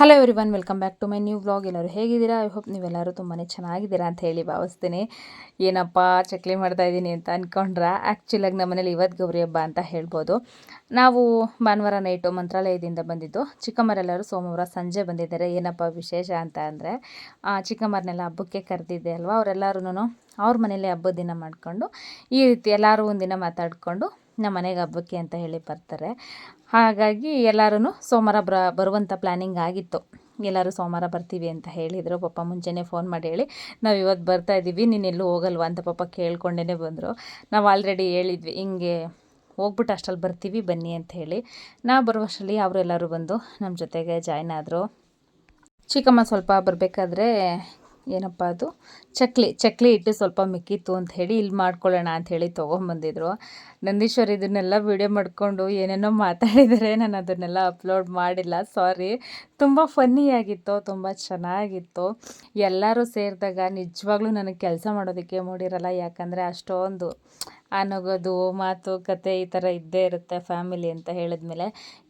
Hello everyone welcome back to my new vlog ಎಲ್ಲರೂ ಹೇಗಿದ್ದೀರಾ? I hope ನೀವೆಲ್ಲರೂ ತುಂಬಾ ಚೆನ್ನಾಗಿದ್ದೀರಾ ಅಂತ ಹೇಳಿ ಭಾವಿಸ್ತೀನಿ. ಏನಪ್ಪ, ಚಕ್ಲಿ ಮಾಡ್ತಾ ಇದ್ದೀನಿ ಅಂತ ಅಂದ್ಕೊಂಡ್ರೆ ಆ್ಯಕ್ಚುಲಾಗಿ ನಮ್ಮನೇಲಿ ಇವತ್ತು ಗೌರಿ ಹಬ್ಬ ಅಂತ ಹೇಳ್ಬೋದು. ನಾವು ಭಾನುವಾರ ನೈಟು ಮಂತ್ರಾಲಯದಿಂದ ಬಂದಿದ್ದು. ಚಿಕ್ಕಮ್ಮರೆಲ್ಲರೂ ಸೋಮವಾರ ಸಂಜೆ ಬಂದಿದ್ದಾರೆ. ಏನಪ್ಪ ವಿಶೇಷ ಅಂತ ಅಂದರೆ ಚಿಕ್ಕಮ್ಮರನ್ನೆಲ್ಲ ಹಬ್ಬಕ್ಕೆ ಕರೆದಿದ್ದೆ ಅಲ್ವಾ? ಅವರೆಲ್ಲರೂ ಅವ್ರ ಮನೇಲಿ ಹಬ್ಬದ ದಿನ ಮಾಡಿಕೊಂಡು, ಈ ರೀತಿ ಎಲ್ಲರೂ ಒಂದಿನ ಮಾತಾಡಿಕೊಂಡು ನಮ್ಮ ಮನೆಗೆ ಹಬ್ಬಕ್ಕೆ ಅಂತ ಹೇಳಿ ಬರ್ತಾರೆ. ಹಾಗಾಗಿ ಎಲ್ಲರೂ ಸೋಮವಾರ ಬ್ರ ಬರುವಂಥ ಪ್ಲ್ಯಾನಿಂಗ್ ಆಗಿತ್ತು. ಎಲ್ಲರೂ ಸೋಮವಾರ ಬರ್ತೀವಿ ಅಂತ ಹೇಳಿದರು. ಪಾಪ ಮುಂಚೆನೇ ಫೋನ್ ಮಾಡಿ ಹೇಳಿ, ನಾವು ಇವತ್ತು ಬರ್ತಾ ಇದ್ದೀವಿ ನೀನು ಎಲ್ಲೂ ಹೋಗಲ್ವಾ? ಅಂತ ಪಾಪ ಕೇಳ್ಕೊಂಡೇ ಬಂದರು. ನಾವು ಆಲ್ರೆಡಿ ಹೇಳಿದ್ವಿ, ಹಿಂಗೆ ಹೋಗ್ಬಿಟ್ಟು ಅಷ್ಟಲ್ಲಿ ಬರ್ತೀವಿ, ಬನ್ನಿ ಅಂತ ಹೇಳಿ. ನಾವು ಬರುವಷ್ಟರಲ್ಲಿ ಅವರೆಲ್ಲರೂ ಬಂದು ನಮ್ಮ ಜೊತೆಗೆ ಜಾಯ್ನ್ ಆದರು. ಚಿಕ್ಕಮ್ಮ ಸ್ವಲ್ಪ ಬರಬೇಕಾದ್ರೆ ಏನಪ್ಪ ಅದು? ಚಕ್ಲಿ ಚಕ್ಲಿ ಇಟ್ಟು ಸ್ವಲ್ಪ ಮಿಕ್ಕಿತ್ತು ಅಂತ ಹೇಳಿ ಇಲ್ಲಿ ಮಾಡ್ಕೊಳ್ಳೋಣ ಅಂತ ಹೇಳಿ ತೊಗೊಂಬಂದಿದ್ರು. ನಂದೀಶ್ವರ್ ಇದನ್ನೆಲ್ಲ ವೀಡಿಯೋ ಮಾಡಿಕೊಂಡು ಏನೇನೋ ಮಾತಾಡಿದರೆ, ನಾನು ಅದನ್ನೆಲ್ಲ ಅಪ್ಲೋಡ್ ಮಾಡಿಲ್ಲ. ಸಾರಿ ತುಂಬ ಫನ್ನಿಯಾಗಿತ್ತು ತುಂಬ ಚೆನ್ನಾಗಿತ್ತು. ಎಲ್ಲರೂ ಸೇರಿದಾಗ ನಿಜವಾಗ್ಲೂ ನನಗೆ ಕೆಲಸ ಮಾಡೋದಕ್ಕೆ ಮೂಡಿರಲ್ಲ ಯಾಕಂದರೆ ಅಷ್ಟೊಂದು ಆ ನಗೋದು ಮಾತು, ಕತೆ ಈ ಥರ ಇದ್ದೇ ಇರುತ್ತೆ ಫ್ಯಾಮಿಲಿ ಅಂತ ಹೇಳಿದ್ಮೇಲೆ.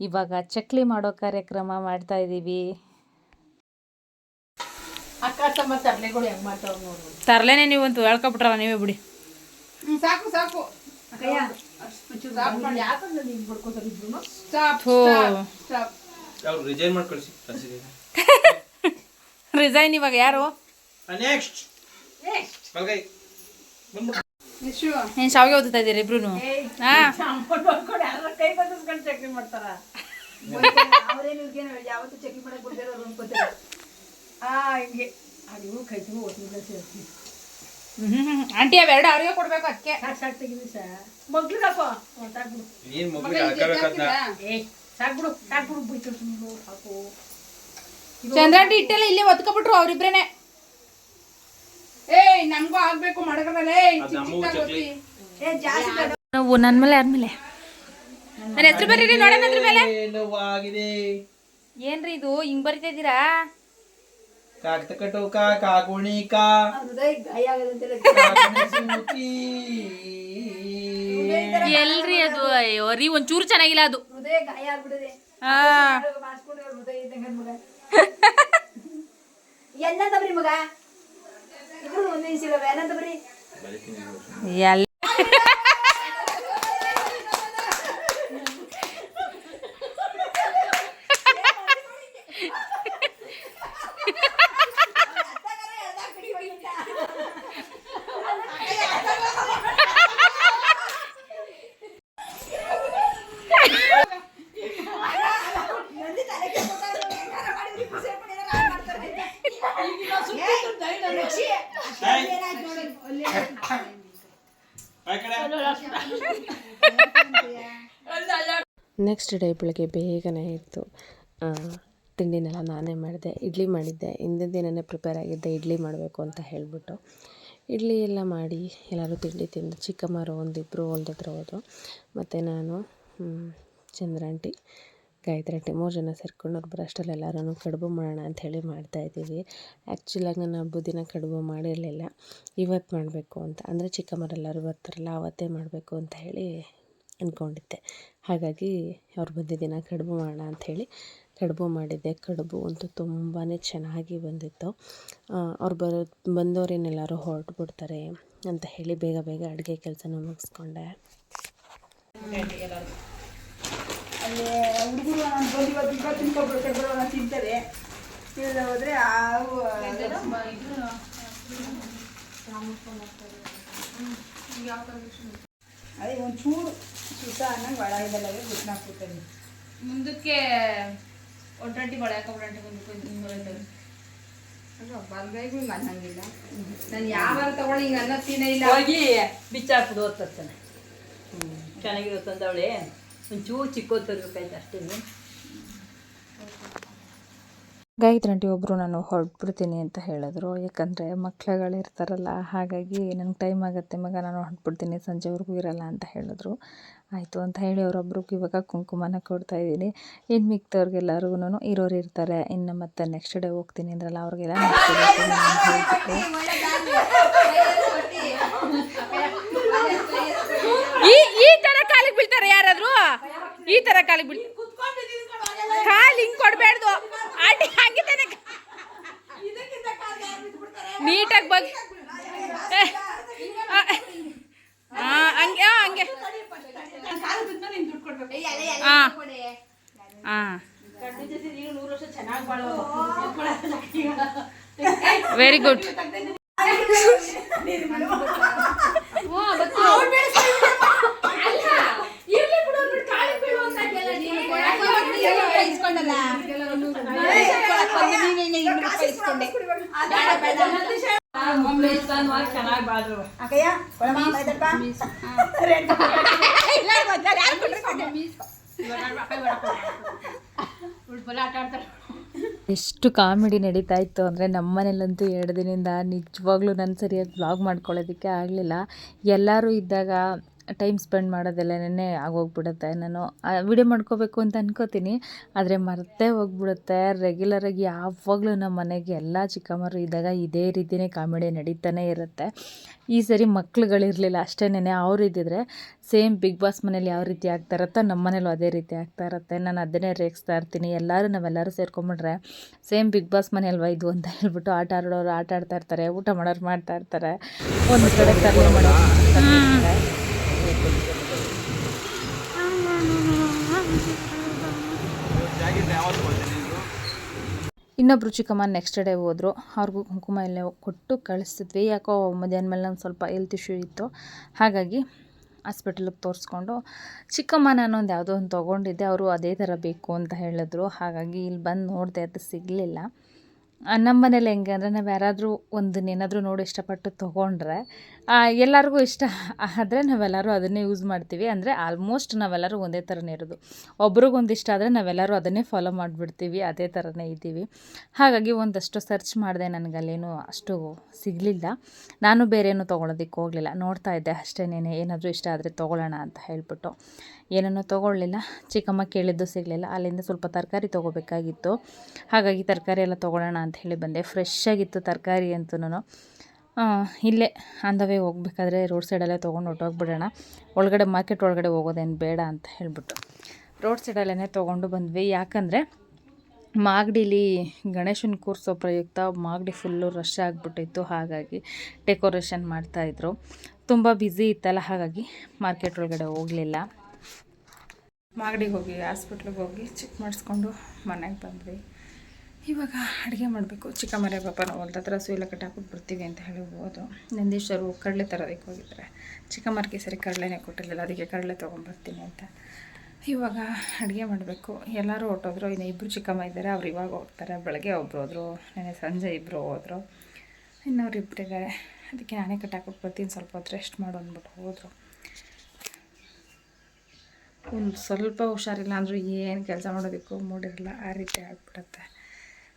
ಇವಾಗ ಚಕ್ಲಿ ಮಾಡೋ ಕಾರ್ಯಕ್ರಮ ಮಾಡ್ತಾ ಇದ್ದೀವಿ ಅಕ್ಕ ತಮ್ಮ ತರಲೆಗಳು ಹೆಂಗ್ ಮಾಡ್ತಾವ ನೋಡು ತರಲೇನೆ ನೀವಂತೂ ಹೇಳ್ಕೊಬಿಟ್ರಲ್ಲ ನೀವೇ ಬಿಡಿ. ಹ್ಮ್, ಸಾಕು ಸಾಕು. ಅಕ್ಕಯ್ಯ, ಒಂಚೂರು ಸಾಕು ಮಾಡಿ. ಯಾಕಂದ್ರೆ ನೀನ್ ಬಡ್ಕೋತಾರೆ ಇಬ್ರು ಸ್ಟಾಪ್ ಥೂ. ಸ್ಟಾಪ್ ಅವ್ರು ರಿಸೈನ್ ಮಾಡಿ ಕಳಿಸಿ ಕಳಿಸಿದೆ ರಿಸೈನ್ ಇವಾಗ ಯಾರು? ನೆಕ್ಸ್ಟ್ ಬಲ್ಗೈ ಬಂದ್ಬಿಡು. ಶಾವಿಗೆ ಓದ್ತಾ ಇದ್ದೀರಿ ಇಬ್ರು ಹಾಂ ಸಾಂಬಾರ್ ಮಾಡ್ಕೊಂಡು ಯಾರ ಕೈ ಬಂದಿಸ್ಕೊಂಡು ಚಟ್ನಿ ಮಾಡ್ತಾರ? ಅವ್ರೇನು ಇವ್ರಿಗೇನು ಯಾವತ್ತು ಚೆಕ್ ಮಾಡಕ್ ಬಿಡ್ತಾರ ಅವ್ರು ಅನ್ಕೋತಾರೆ ಹಿಂಗೆ ಅದು ಆಂಟಿ ಅವೆರಡು ಅವ್ರಿಗೆ ಕೊಡ್ಬೇಕು ಅದಕ್ಕೆ. ಸಾಕು ಸಾಕು ತೆಗಿದಿ ಸಾ. ಮಗ್ಳಿಗಪ್ಪ ಸಾಕ್ಬಿಡು ನೀನ್ ಮಗುಗೆ ಹಾಕಬೇಕದ್ನ ಏ ಸಾಕ್ಬಿಡು ಸಾಕ್ಬಿಡು ಬಿಟ್ಟು ಸುಮ್ಮನೆ ಹಾಕು ಚಂದ್ರಾಂಟಿ ಇಟ್ಟೆಲ್ಲ ಇಲ್ಲೇ ಒತ್ಕೊಬಿಟ್ರು ಅವ್ರಿಬ್ರೇನೆ. ಏಯ್ ನಮಗೂ ಆಗ್ಬೇಕು ನಮ್ಮವು ಏ ಜಾಸ್ತಿ. ನಾವು ನನ್ನ ಮೇಲೆ ಆದ್ಮೇಲೆ ನನ್ನ ಹೆಸರು ಬರ್ರಿ ನೋಡೋಣ ಅದ್ರ ಮೇಲೆ. ಏನ್ರಿ ಇದು ಹಿಂಗ್ ಬರಿತಾ ಇದ್ದೀರಾ? ಕಾಗುಣಿ ಸೂಚಿ ಎಲ್ರಿ ಅದು ಅಯ್ಯೋ ರೀ ಒಂಚೂರು ಚೆನ್ನಾಗಿಲ್ಲ ಅದು. ಹೃದಯ ಗಾಯ ಆಗ್ಬಿಡದೆ ಆ ಮಾಡಿಸ್ಕೊಂಡು ಹೃದಯ ಇದ್ದಂಗೆ ಮಗ ಏನಂತ ಬರೀ ಮಗ ಇಬ್ರು ಒಂದೇ ನಿಮಿಷ ಏನಂತ ಬರೀ ಎಲ್ ಆ ಕಡೆ ನೆಕ್ಸ್ಟ್ ಡೇ ಬೆಳಗ್ಗೆ ಬೇಗನೆ ಇತ್ತು ತಿಂಡಿನೆಲ್ಲ ನಾನೇ ಮಾಡಿದೆ, ಇಡ್ಲಿ ಮಾಡಿದ್ದೆ. ಹಿಂದಿನ ದಿನವೇ ಪ್ರಿಪೇರ್ ಆಗಿದ್ದೆ, ಇಡ್ಲಿ ಮಾಡಬೇಕು ಅಂತ ಹೇಳಿಬಿಟ್ಟು. ಇಡ್ಲಿ ಎಲ್ಲ ಮಾಡಿ ಎಲ್ಲರೂ ತಿಂಡಿ ತಿಂದು, ಚಿಕ್ಕಮ್ಮರು ಒಂದಿಬ್ಬರು ಹೊಲ್ದ ಹತ್ರ ಹೋದರು. ಮತ್ತು ನಾನು ಚಂದ್ರಾಂಟಿ ಗಾಯತ್ರಿ ಆಂಟಿ ಮೂರು ಜನ ಸೇರ್ಕೊಂಡು ಅವ್ರು ಬರೋಷ್ಟರಲ್ಲಿ ಎಲ್ಲರೂ ಕಡುಬು ಮಾಡೋಣ ಅಂತ ಹೇಳಿ ಮಾಡ್ತಾಯಿದ್ದೀವಿ ಆ್ಯಕ್ಚುಲಾಗಿ ನಾನು ಹಬ್ಬದ ದಿನ ಕಡುಬು ಮಾಡಿರಲಿಲ್ಲ. ಇವತ್ತು ಮಾಡಬೇಕು ಅಂತ, ಅಂದರೆ ಚಿಕ್ಕಮ್ಮರೆಲ್ಲರೂ ಬರ್ತಾರಲ್ಲ ಆವತ್ತೇ ಮಾಡಬೇಕು ಅಂತ ಹೇಳಿ ಅಂದ್ಕೊಂಡಿದ್ದೆ ಹಾಗಾಗಿ ಅವ್ರು ಬಂದಿದ್ದಿನ ಕಡುಬು ಮಾಡೋಣ ಅಂಥೇಳಿ. ಕಡುಬು ಮಾಡಿದ್ದೆ. ಕಡುಬು ಅಂತೂ ತುಂಬಾ ಚೆನ್ನಾಗಿ ಬಂದಿತ್ತು. ಅವ್ರು ಬರೋ ಬಂದವರೇನೆಲ್ಲರೂ ಹೊರಟು ಬಿಡ್ತಾರೆ ಅಂತ ಹೇಳಿ ಬೇಗ ಬೇಗ ಅಡುಗೆ ಕೆಲಸನ ಮುಗಿಸ್ಕೊಂಡೆ. ಅದೇ ಹುಡುಗರು ನಾನು ಸುತ್ತ ಅನ್ನಂಗೆ ಒಳ ಇದೆಲ್ಲವೇ ಬಿಟ್ಟು ಹಾಕ್ಬಿಡ್ತಾರೆ ಮುಂದಕ್ಕೆ ಒಟ್ಟಂಟಿ ಬಳೆ ಹಾಕೊಬಿಡಂಟಿ ಮುಂದಕ್ಕೆ ಬಲ್ಗೈಗೂ ಹಿಂಗೆ ಅನ್ನಂಗಿಲ್ಲ ನಾನು ಯಾವಾಗ ತಗೊಳ್ಳಿ ಹಿಂಗೆ ಅನ್ನ ತಿನ್ನ ಇಲ್ಲ. ಹೋಗಿ ಬಿಚ್ಚಾಕ್ಬಿಡು ಓದ್ತಾನೆ ಹ್ಞೂ ಚೆನ್ನಾಗಿರುತ್ತೆ ಅಂದವಳೆ ಒಂಚೂರು ಚಿಕ್ಕೋದು ತರಬೇಕಾಯ್ತು ಅಷ್ಟೇ. ಗಾಯತ್ರಿ ಆಂಟಿ ಒಬ್ಬರು ನಾನು ಹೊರಟ್ಬಿಡ್ತೀನಿ ಅಂತ ಹೇಳಿದ್ರು. ಯಾಕಂದರೆ ಮಕ್ಳುಗಳಿರ್ತಾರಲ್ಲ ಹಾಗಾಗಿ ನಂಗೆ ಟೈಮ್ ಆಗುತ್ತೆ. ಮಗ ನಾನು ಹೊರಟ್ಬಿಡ್ತೀನಿ ಸಂಜೆವರೆಗೂ ಇರಲ್ಲ ಅಂತ ಹೇಳಿದ್ರು. ಆಯಿತು ಅಂತ ಹೇಳಿ ಅವರೊಬ್ರಿಗೆ ಇವಾಗ ಕುಂಕುಮನ ಕೊಡ್ತಾಯಿದ್ದೀನಿ ಇನ್ನು ಮಿಕ್ತವ್ರಿಗೆಲ್ಲರಿಗೂ ಇರೋರು ಇರ್ತಾರೆ. ಇನ್ನು ಮತ್ತೆ ನೆಕ್ಸ್ಟ್ ಡೇ ಹೋಗ್ತೀನಿ ಅಂದ್ರಲ್ಲ, ಅವ್ರಿಗೆಲ್ಲ ಈ ಥರ ಕಾಲಿಗೆ ಬೀಳ್ತಾರೆ ಯಾರಾದರೂ? ಈ ಥರ ಕಾಲಿಗೆ ಬೀಳ್ ಕಾಲು ಹಿಂಗೆ ಕೊಡಬೇಡ್ದು. ಆಂಟಿ ನೀಟಾಗಿ ಬಗ್ಗೆ ವೆರಿ ಗುಡ್ ಚೆನ್ನಾಗಿ ಕೊಡಮ್ಮ ಬೈದಪ್ಪ ಎಷ್ಟು ಕಾಮಿಡಿ ನಡೀತಾ ಇತ್ತು ಅಂದರೆ ನಮ್ಮ ಮನೇಲಂತೂ ಎರಡು ದಿನದಿಂದ ನಿಜವಾಗ್ಲೂ ನಾನು ಸರಿಯಾಗಿ ಬ್ಲಾಗ್ ಮಾಡ್ಕೊಳ್ಳೋದಕ್ಕೆ ಆಗಲಿಲ್ಲ. ಎಲ್ಲರೂ ಇದ್ದಾಗ ಟೈಮ್ ಸ್ಪೆಂಡ್ ಮಾಡೋದೆಲ್ಲನೇ ಆಗೋಗ್ಬಿಡುತ್ತೆ. ನಾನು ವಿಡಿಯೋ ಮಾಡ್ಕೋಬೇಕು ಅಂತ ಅನ್ಕೋತೀನಿ. ಆದರೆ ಮರ್ತೇ ಹೋಗ್ಬಿಡುತ್ತೆ. ರೆಗ್ಯುಲರಾಗಿ ಯಾವಾಗಲೂ ನಮ್ಮ ಮನೆಗೆ ಎಲ್ಲ ಚಿಕ್ಕಮ್ಮರು ಇದ್ದಾಗ ಇದೇ ರೀತಿಯೇ ಕಾಮಿಡಿ ನಡೀತಾನೆ ಇರುತ್ತೆ. ಈ ಸರಿ ಮಕ್ಳುಗಳಿರಲಿಲ್ಲ ಅಷ್ಟೇನೆ ಅವ್ರು ಇದ್ದಿದ್ರೆ ಸೇಮ್ ಬಿಗ್ ಬಾಸ್ ಮನೇಲಿ ಯಾವ ರೀತಿ ಆಗ್ತಾ ಇರುತ್ತೋ ನಮ್ಮ ಮನೇಲೂ ಅದೇ ರೀತಿ ಆಗ್ತಾ ಇರುತ್ತೆ. ನಾನು ಅದನ್ನೇ ರೇಗಿಸ್ತಾ ಇರ್ತೀನಿ. ಎಲ್ಲರೂ ನಾವೆಲ್ಲರೂ ಸೇರ್ಕೊಂಬಿಟ್ರೆ ಸೇಮ್ ಬಿಗ್ ಬಾಸ್ ಮನೆ ಇದು ಅಂತ ಹೇಳ್ಬಿಟ್ಟು ಆಟ ಆಡೋರು ಆಟ ಆಡ್ತಾ ಇರ್ತಾರೆ, ಊಟ ಮಾಡೋರು ಮಾಡ್ತಾ ಇರ್ತಾರೆ. ಒಂದು ಕಡೆ ಮಾಡೋರು ಇನ್ನೊಬ್ರು ಚಿಕ್ಕಮ್ಮ ನೆಕ್ಸ್ಟ್ ಡೇ ಹೋದರು. ಅವ್ರಿಗೂ ಕುಂಕುಮ ಎಲ್ಲ ಕೊಟ್ಟು ಕಳಿಸಿದ್ವಿ ಯಾಕೋ ಮಧ್ಯಾಹ್ನ ಮೇಲೆ ನಂಗೆ ಸ್ವಲ್ಪ ಹೆಲ್ತ್ ಇಶ್ಯೂ ಇತ್ತು. ಹಾಗಾಗಿ ಹಾಸ್ಪಿಟಲ್ಗೆ ತೋರಿಸ್ಕೊಂಡು ಚಿಕ್ಕಮ್ಮ ಒಂದು ಯಾವುದೋ ಒಂದು ತೊಗೊಂಡಿದ್ದೆ. ಅವರು ಅದೇ ಥರ ಬೇಕು ಅಂತ ಹೇಳಿದ್ರು. ಹಾಗಾಗಿ ಇಲ್ಲಿ ಬಂದು ನೋಡಿದೆ ಅದು ಸಿಗಲಿಲ್ಲ. ನಮ್ಮ ಮನೇಲಿ ಹೆಂಗೆ ಅಂದರೆ ನಾವು ಯಾರಾದರೂ ಒಂದನ್ನೇನಾದರೂ ನೋಡಿ ಇಷ್ಟಪಟ್ಟು ತೊಗೊಂಡ್ರೆ ಎಲ್ಲರಿಗೂ ಇಷ್ಟ ಆದರೆ ನಾವೆಲ್ಲರೂ ಅದನ್ನೇ ಯೂಸ್ ಮಾಡ್ತೀವಿ. ಅಂದರೆ ಆಲ್ಮೋಸ್ಟ್ ನಾವೆಲ್ಲರೂ ಒಂದೇ ಥರನೇ ಇರೋದು. ಒಬ್ರಿಗೊಂದು ಇಷ್ಟ ಆದರೆ ನಾವೆಲ್ಲರೂ ಅದನ್ನೇ ಫಾಲೋ ಮಾಡಿಬಿಡ್ತೀವಿ, ಅದೇ ಥರನೇ ಇದ್ದೀವಿ. ಹಾಗಾಗಿ ಒಂದಷ್ಟು ಸರ್ಚ್ ಮಾಡಿದೆ ನನಗಲ್ಲೇನು ಅಷ್ಟು ಸಿಗಲಿಲ್ಲ. ನಾನು ಬೇರೆ ಏನು ತೊಗೊಳೋದಕ್ಕೆ ಹೋಗಲಿಲ್ಲ. ನೋಡ್ತಾ ಇದ್ದೆ ಅಷ್ಟೇನೇನೆ, ಏನಾದರೂ ಇಷ್ಟ ಆದರೆ ತೊಗೊಳ್ಳೋಣ ಅಂತ ಹೇಳ್ಬಿಟ್ಟು. ಏನನ್ನೂ ತೊಗೊಳ್ಳಿಲ್ಲ. ಚಿಕ್ಕಮ್ಮ ಕೇಳಿದ್ದು ಸಿಗಲಿಲ್ಲ. ಅಲ್ಲಿಂದ ಸ್ವಲ್ಪ ತರಕಾರಿ ತೊಗೋಬೇಕಾಗಿತ್ತು. ಹಾಗಾಗಿ ತರಕಾರಿ ಎಲ್ಲ ತೊಗೊಳ್ಳೋಣ ಅಂತ ಹೇಳಿ ಬಂದೆ. ಫ್ರೆಶ್ ಆಗಿತ್ತು ತರಕಾರಿ ಅಂತೂ ಇಲ್ಲೇ ಅಂದವೇ ಹೋಗ್ಬೇಕಾದ್ರೆ ರೋಡ್ ಸೈಡಲ್ಲೇ ತೊಗೊಂಡು ಹೊರ್ಟೋಗ್ಬಿಡೋಣ. ಒಳಗಡೆ ಮಾರ್ಕೆಟ್ ಒಳಗಡೆ ಹೋಗೋದೇನು ಬೇಡ ಅಂತ ಹೇಳ್ಬಿಟ್ಟು. ರೋಡ್ ಸೈಡಲ್ಲೇ ತೊಗೊಂಡು ಬಂದ್ವಿ. ಯಾಕಂದರೆ ಮಾಗಡಿಲಿ ಗಣೇಶನ ಕೂರಿಸೋ ಪ್ರಯುಕ್ತ ಮಾಗಡಿ ಫುಲ್ಲು ರಶ್ ಆಗಿಬಿಟ್ಟಿತ್ತು. ಹಾಗಾಗಿ ಡೆಕೋರೇಷನ್ ಮಾಡ್ತಾಯಿದ್ರು ತುಂಬ ಬ್ಯುಸಿ ಇತ್ತಲ್ಲ, ಹಾಗಾಗಿ ಮಾರ್ಕೆಟ್ ಒಳಗಡೆ ಹೋಗಲಿಲ್ಲ. ಮಾಗಡಿಗೆ ಹೋಗಿ ಹಾಸ್ಪಿಟ್ಲಿಗೆ ಹೋಗಿ ಚೆಕ್ ಮಾಡಿಸ್ಕೊಂಡು ಮನೆಗೆ ಬಂದ್ವಿ. ಇವಾಗ ಅಡುಗೆ ಮಾಡಬೇಕು. ಚಿಕ್ಕಮ್ಮರೆ ಪಾಪ ನಾವು ಹೊಲ್ದ ಹತ್ರ ಸುಯಿಲ ಕಟ್ಟಾಕ್ಬಿಟ್ಟು ಬರ್ತೀವಿ ಅಂತ ಹೇಳಿ ಹೋದ್ರು ನಂದೀಶ್ವರು ಕಡಲೆ ತರೋದಕ್ಕೆ ಹೋಗಿದ್ದಾರೆ. ಮರಕ್ಕೆ ಸರಿ ಕಡಲೆನೇ ಕೊಟ್ಟಿರಲಿಲ್ಲ, ಅದಕ್ಕೆ ಕಡಲೆ ತೊಗೊಂಡ್ಬರ್ತೀನಿ ಅಂತ. ಇವಾಗ ಅಡುಗೆ ಮಾಡಬೇಕು. ಎಲ್ಲರೂ ಹೊಟ್ಟೋದ್ರು ಇನ್ನು ಇಬ್ಬರು ಚಿಕ್ಕಮ್ಮ ಇದ್ದಾರೆ, ಅವ್ರು ಇವಾಗ ಹೋಗ್ತಾರೆ. ಬೆಳಗ್ಗೆ ಒಬ್ಬರು ಹೋದರು ನೆನೆ ಸಂಜೆ ಇಬ್ಬರು ಹೋದರು. ಇನ್ನವ್ರು ಇಬ್ಬರಿದ್ದಾರೆ ಅದಕ್ಕೆ ನಾನೇ ಕಟ್ಟಾಕ್ಬಿಟ್ಟು ಬರ್ತೀನಿ, ಸ್ವಲ್ಪ ಹೊತ್ತು ರೆಸ್ಟ್ ಮಾಡು ಅಂದ್ಬಿಟ್ಟು ಹೋದರು. ಒಂದು ಸ್ವಲ್ಪ ಹುಷಾರಿಲ್ಲ ಅಂದರೂ ಏನು ಕೆಲಸ ಮಾಡೋದಕ್ಕೂ ಮೂಡಿರಲ್ಲ, ಆ ರೀತಿ ಆಗ್ಬಿಡುತ್ತೆ.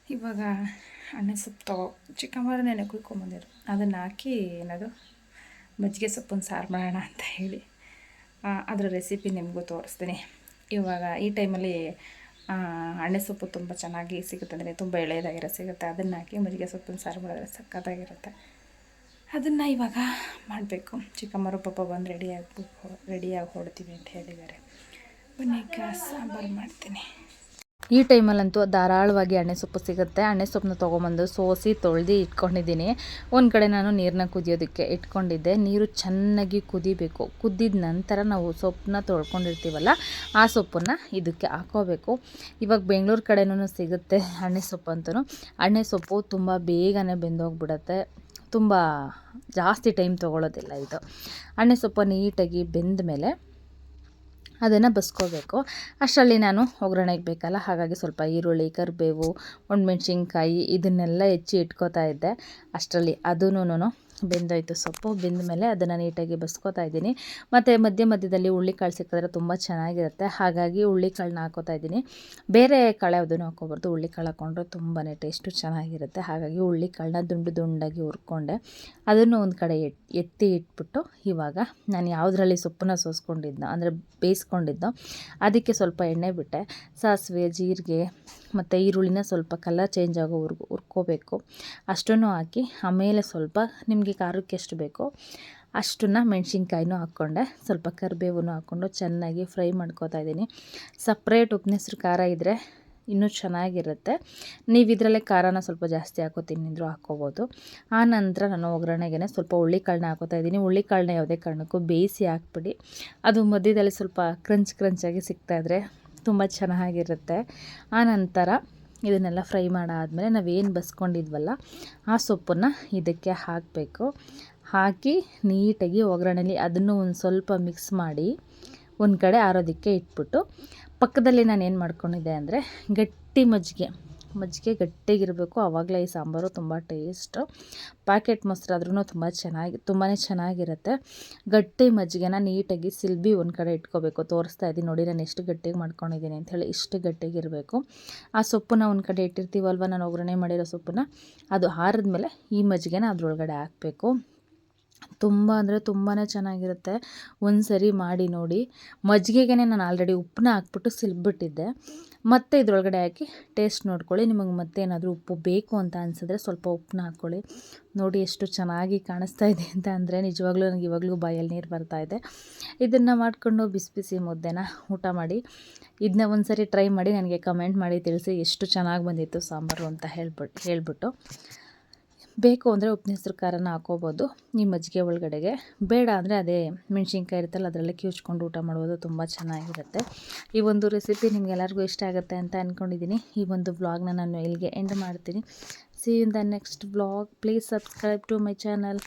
ಇವಾಗ ಅಣ್ಣೆ ಸೊಪ್ಪು ತಗೋ. ಚಿಕ್ಕಮ್ಮರ ನೆನೆ ಕುಯ್ಕೊಂಬಂದಿರು ಅದನ್ನು ಹಾಕಿ ಏನದು ಮಜ್ಜಿಗೆ ಸೊಪ್ಪನ್ನು ಸಾರು ಮಾಡೋಣ ಅಂತ ಹೇಳಿ. ಅದರ ರೆಸಿಪಿ ನಿಮಗೂ ತೋರಿಸ್ತೀನಿ. ಇವಾಗ ಈ ಟೈಮಲ್ಲಿ ಅಣ್ಣೆ ಸೊಪ್ಪು ತುಂಬ ಚೆನ್ನಾಗಿ ಸಿಗುತ್ತೆ ಅಂದರೆ ತುಂಬ ಎಳೆಯದಾಗಿರೋ ಸಿಗುತ್ತೆ. ಅದನ್ನು ಹಾಕಿ ಮಜ್ಜಿಗೆ ಸೊಪ್ಪಿನ ಸಾರು ಮಾಡಿದ್ರೆ ಸಕ್ಕತ್ತಾಗಿರುತ್ತೆ ಅದನ್ನು ಇವಾಗ ಮಾಡಬೇಕು. ಚಿಕ್ಕಮ್ಮರು ಪಾಪ ಬಂದು ರೆಡಿ ರೆಡಿಯಾಗಿ ಹೊಡ್ತೀವಿ ಅಂತ ಹೇಳಿದ್ದಾರೆ. ಬನ್ನಿ, ಈಗ ಸಾಂಬಾರು ಮಾಡ್ತೀನಿ. ಈ ಟೈಮಲ್ಲಂತೂ ಧಾರಾಳವಾಗಿ ಎಣ್ಣೆ ಸೊಪ್ಪು ಸಿಗುತ್ತೆ. ಎಣ್ಣೆ ಸೊಪ್ಪನ್ನ ತೊಗೊಂಬಂದು ಸೋಸಿ ತೊಳೆದು ಇಟ್ಕೊಂಡಿದ್ದೀನಿ. ಒಂದು ಕಡೆ ನಾನು ನೀರನ್ನ ಕುದಿಯೋದಕ್ಕೆ ಇಟ್ಕೊಂಡಿದ್ದೆ. ನೀರು ಚೆನ್ನಾಗಿ ಕುದಿಬೇಕು. ಕುದ್ದಿದ ನಂತರ ನಾವು ಸೊಪ್ಪನ್ನ ತೊಳ್ಕೊಂಡಿರ್ತೀವಲ್ಲ, ಆ ಸೊಪ್ಪನ್ನು ಇದಕ್ಕೆ ಹಾಕೋಬೇಕು. ಇವಾಗ ಬೆಂಗಳೂರು ಕಡೆನೂ ಸಿಗುತ್ತೆ ಎಣ್ಣೆ ಸೊಪ್ಪು ಅಂತೂ. ಎಣ್ಣೆ ಸೊಪ್ಪು ತುಂಬ ಬೇಗನೆ ಬೆಂದೋಗ್ಬಿಡತ್ತೆ. ತುಂಬ ಜಾಸ್ತಿ ಟೈಮ್ ತೊಗೊಳ್ಳೋದಿಲ್ಲ ಇದು. ಎಣ್ಣೆ ಸೊಪ್ಪು ನೀಟಾಗಿ ಬೆಂದ ಮೇಲೆ ಅದನ್ನು ಬಸ್ಕೋಬೇಕು. ಅಷ್ಟರಲ್ಲಿ ನಾನು ಒಗ್ಗರಣೆಗೆ ಬೇಕಲ್ಲ, ಹಾಗಾಗಿ ಸ್ವಲ್ಪ ಈರುಳ್ಳಿ, ಕರಿಬೇವು, ಒಣಮೆಣ್ಸಿನ್ಕಾಯಿ ಇದನ್ನೆಲ್ಲ ಹೆಚ್ಚಿ ಇಟ್ಕೋತಾ ಇದ್ದೆ. ಅಷ್ಟರಲ್ಲಿ ಅದೂ ಬೆಂದೋಯ್ತು ಸೊಪ್ಪು, ಬೆಂದ ಮೇಲೆ ಅದನ್ನು ನೀಟಾಗಿ ಬಸ್ಕೋತಾ ಇದ್ದೀನಿ. ಮತ್ತು ಮಧ್ಯ ಮಧ್ಯದಲ್ಲಿ ಹುಳ್ಳಿಕಾಳು ಸಿಕ್ಕಿದ್ರೆ ತುಂಬ ಚೆನ್ನಾಗಿರುತ್ತೆ. ಹಾಗಾಗಿ ಹುಳ್ಳಿಕಾಳನ್ನ ಹಾಕೋತಾ ಇದ್ದೀನಿ. ಬೇರೆ ಕಾಳು ಯಾವುದನ್ನು ಹಾಕೋಬಾರ್ದು. ಹುಳ್ಳಿಕಾಳು ಹಾಕೊಂಡ್ರೆ ತುಂಬಾ ಟೇಸ್ಟು ಚೆನ್ನಾಗಿರುತ್ತೆ. ಹಾಗಾಗಿ ಹುಳ್ಳಿಕಾಳನ್ನ ದುಂಡು ದುಂಡಾಗಿ ಹುರ್ಕೊಂಡೆ. ಅದನ್ನು ಒಂದು ಕಡೆ ಎತ್ ಎತ್ತಿ ಇಟ್ಬಿಟ್ಟು ಇವಾಗ ನಾನು ಯಾವುದರಲ್ಲಿ ಸೊಪ್ಪನ್ನ ಸೋಸ್ಕೊಂಡಿದ್ನೋ, ಅಂದರೆ ಬೇಯಿಸ್ಕೊಂಡಿದ್ದೋ ಅದಕ್ಕೆ ಸ್ವಲ್ಪ ಎಣ್ಣೆ ಬಿಟ್ಟೆ. ಸಾಸಿವೆ, ಜೀರಿಗೆ ಮತ್ತು ಈರುಳ್ಳಿನ ಸ್ವಲ್ಪ ಕಲರ್ ಚೇಂಜ್ ಆಗೋವರೆಗೂ ಹುರ್ಕೋಬೇಕು. ಅಷ್ಟನ್ನು ಹಾಕಿ, ಆಮೇಲೆ ಸ್ವಲ್ಪ ನಿಮಗೆ ಖಾರಕ್ಕೆ ಎಷ್ಟು ಬೇಕೋ ಅಷ್ಟನ್ನು ಮೆಣಸಿನ್ಕಾಯಿನೂ ಹಾಕ್ಕೊಂಡೆ. ಸ್ವಲ್ಪ ಕರಿಬೇವನ್ನು ಹಾಕ್ಕೊಂಡು ಚೆನ್ನಾಗಿ ಫ್ರೈ ಮಾಡ್ಕೋತಾ ಇದ್ದೀನಿ. ಸಪ್ರೇಟ್ ಉಪ್ಪಿನಸ್ರು ಖಾರ ಇದ್ದರೆ ಇನ್ನೂ ಚೆನ್ನಾಗಿರುತ್ತೆ. ನೀವು ಇದರಲ್ಲೇ ಖಾರನ ಸ್ವಲ್ಪ ಜಾಸ್ತಿ ಹಾಕೋ ತಿನ್ನಿದ್ರು ಹಾಕ್ಕೋಬೋದು ಆ ನಂತರ ನಾನು ಒಗ್ಗರಣೆಗೆ ಸ್ವಲ್ಪ ಹುಳ್ಳಿಕಾಳನ್ನ ಹಾಕೋತಾ ಇದ್ದೀನಿ. ಹುಳ್ಳಿಕಾಳನ್ನ ಯಾವುದೇ ಕಾರಣಕ್ಕೂ ಬೇಯಿಸಿ ಹಾಕ್ಬಿಡಿ. ಅದು ಮಧ್ಯದಲ್ಲಿ ಸ್ವಲ್ಪ ಕ್ರಂಚ್ ಕ್ರಂಚಾಗಿ ಸಿಗ್ತಾಯಿದ್ರೆ ತುಂಬ ಚೆನ್ನಾಗಿರುತ್ತೆ. ಆನಂತರ ನಂತರ ಇದನ್ನೆಲ್ಲ ಫ್ರೈ ಮಾಡಾದಮೇಲೆ ನಾವೇನು ಬಸ್ಕೊಂಡಿದ್ವಲ್ಲ, ಆ ಸೊಪ್ಪನ್ನು ಇದಕ್ಕೆ ಹಾಕಬೇಕು. ಹಾಕಿ ನೀಟಾಗಿ ಒಗ್ಗರಣೆಲಿ ಅದನ್ನು ಒಂದು ಸ್ವಲ್ಪ ಮಿಕ್ಸ್ ಮಾಡಿ ಒಂದು ಕಡೆ ಆರೋದಕ್ಕೆ ಇಟ್ಬಿಟ್ಟು, ಪಕ್ಕದಲ್ಲಿ ನಾನು ಏನು ಮಾಡ್ಕೊಂಡಿದ್ದೆ ಅಂದರೆ ಗಟ್ಟಿ ಮಜ್ಜಿಗೆ. ಮಜ್ಜಿಗೆ ಗಟ್ಟಿಗಿರಬೇಕು. ಆವಾಗಲೇ ಈ ಸಾಂಬಾರು ತುಂಬ ಟೇಸ್ಟು. ಪ್ಯಾಕೆಟ್ ಮೊಸರಾದ್ರೂ ತುಂಬ ಚೆನ್ನಾಗಿ ತುಂಬಾ ಚೆನ್ನಾಗಿರುತ್ತೆ. ಗಟ್ಟಿ ಮಜ್ಜಿಗೆನ ನೀಟಾಗಿ ಸಿಲ್ಬಿ ಒಂದು ಕಡೆ ಇಟ್ಕೋಬೇಕು. ತೋರಿಸ್ತಾ ಇದ್ದೀನಿ ನೋಡಿ, ನಾನು ಎಷ್ಟು ಗಟ್ಟಿಗೆ ಮಾಡ್ಕೊಂಡಿದ್ದೀನಿ ಅಂಥೇಳಿ ಇಷ್ಟು ಗಟ್ಟಿಗಿರಬೇಕು. ಆ ಸೊಪ್ಪನ್ನ ಒಂದು ಕಡೆ ಇಟ್ಟಿರ್ತೀವಲ್ವ? ನಾನು ಒಗ್ಗರಣೆ ಮಾಡಿರೋ ಸೊಪ್ಪನ್ನ. ಅದು ಆರಿದ್ಮೇಲೆ ಈ ಮಜ್ಜಿಗೆನ ಅದರೊಳಗಡೆ ಹಾಕಬೇಕು. ತುಂಬ ಅಂದರೆ ತುಂಬಾ ಚೆನ್ನಾಗಿರುತ್ತೆ. ಒಂದು ಸರಿ ಮಾಡಿ ನೋಡಿ. ಮಜ್ಜಿಗೆಗೆ ನಾನು ಆಲ್ರೆಡಿ ಉಪ್ಪನ್ನ ಹಾಕ್ಬಿಟ್ಟು ಸಿಲ್ಬಿಟ್ಟಿದ್ದೆ. ಮತ್ತೆ ಇದರೊಳಗಡೆ ಹಾಕಿ ಟೇಸ್ಟ್ ನೋಡ್ಕೊಳ್ಳಿ. ನಿಮಗೆ ಮತ್ತೇನಾದರೂ ಉಪ್ಪು ಬೇಕು ಅಂತ ಅನಿಸಿದ್ರೆ ಸ್ವಲ್ಪ ಉಪ್ಪನ್ನ ಹಾಕ್ಕೊಳ್ಳಿ. ನೋಡಿ ಎಷ್ಟು ಚೆನ್ನಾಗಿ ಕಾಣಿಸ್ತಾ ಇದೆ ಅಂತ ಅಂದರೆ ನಿಜವಾಗ್ಲೂ ನನಗೆ ಇವಾಗಲೂ ಬಾಯಲ್ಲಿ ನೀರು ಬರ್ತಾ ಇದೆ. ಇದನ್ನು ಮಾಡಿಕೊಂಡು ಬಿಸಿ ಬಿಸಿ ಮುದ್ದೆನ ಊಟ ಮಾಡಿ. ಇದನ್ನ ಒಂದು ಸರಿ ಟ್ರೈ ಮಾಡಿ ನನಗೆ ಕಮೆಂಟ್ ಮಾಡಿ ತಿಳಿಸಿ ಎಷ್ಟು ಚೆನ್ನಾಗಿ ಬಂದಿತ್ತು ಸಾಂಬಾರು ಅಂತ ಹೇಳ್ಬಿಟ್ಟು ಹೇಳ್ಬಿಟ್ಟು. ಬೇಕು ಅಂದರೆ ಉಪ್ಪಿನ ಹೆಸ್ರು ಖಾರನ ಹಾಕೋಬೋದು ಈ ಮಜ್ಜಿಗೆ ಒಳಗಡೆಗೆ. ಬೇಡ ಅಂದರೆ ಅದೇ ಮೆಣಸಿನ್ಕಾಯಿ ಇರುತ್ತಲ್ಲ, ಅದರಲ್ಲೇ ಕಿವುಚ್ಕೊಂಡು ಊಟ ಮಾಡ್ಬೋದು, ತುಂಬ ಚೆನ್ನಾಗಿರುತ್ತೆ. ಈ ಒಂದು ರೆಸಿಪಿ ನಿಮ್ಗೆಲ್ಲರಿಗೂ ಇಷ್ಟ ಆಗುತ್ತೆ ಅಂತ ಅಂದ್ಕೊಂಡಿದ್ದೀನಿ ಈ ಒಂದು ವ್ಲಾಗ್ನ ನಾನು ಇಲ್ಲಿಗೆ ಎಂಡ್ ಮಾಡ್ತೀನಿ. See in the next vlog please subscribe to my channel